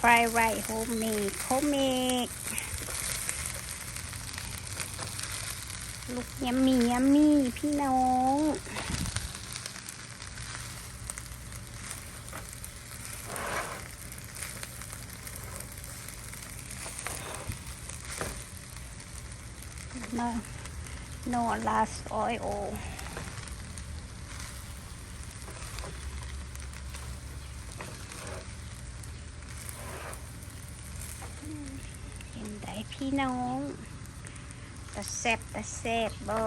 fried rice homemade homemade ลูกยัมมี่ยัมมี่พี่น้อง no no last oil เห็นได้พี่น้องตะแซบตะแซบบอ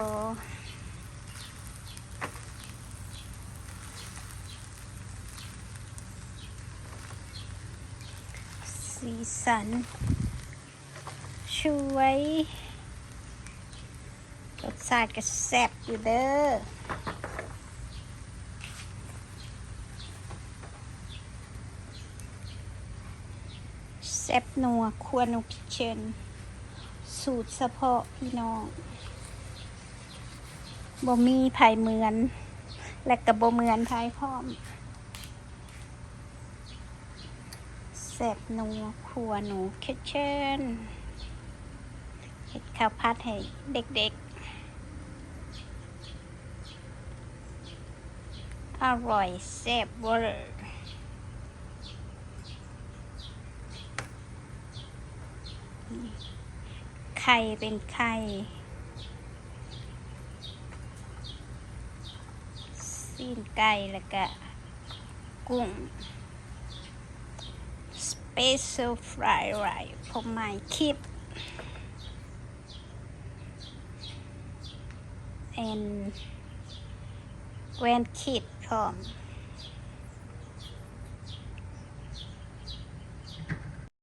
สีสันช่วยรสชาติก็แซ่บอยู่เด้อ ซ่บนัวครัวนุกเชนสูตรเฉพาะพี่น้องบ่มีไผ่เหมือน และกับบ่เหมือนไผ่พร้อมแซ่บนัวครัวหนูคิเชนเห็ดข้าวผัดให้เด็กๆ อร่อยแซ่บเวอร์ ไข่เป็นไข่ซีนไก่แล้วก็กุ้ง special fried rice ผมหมายคลิป and grand kid พร้อม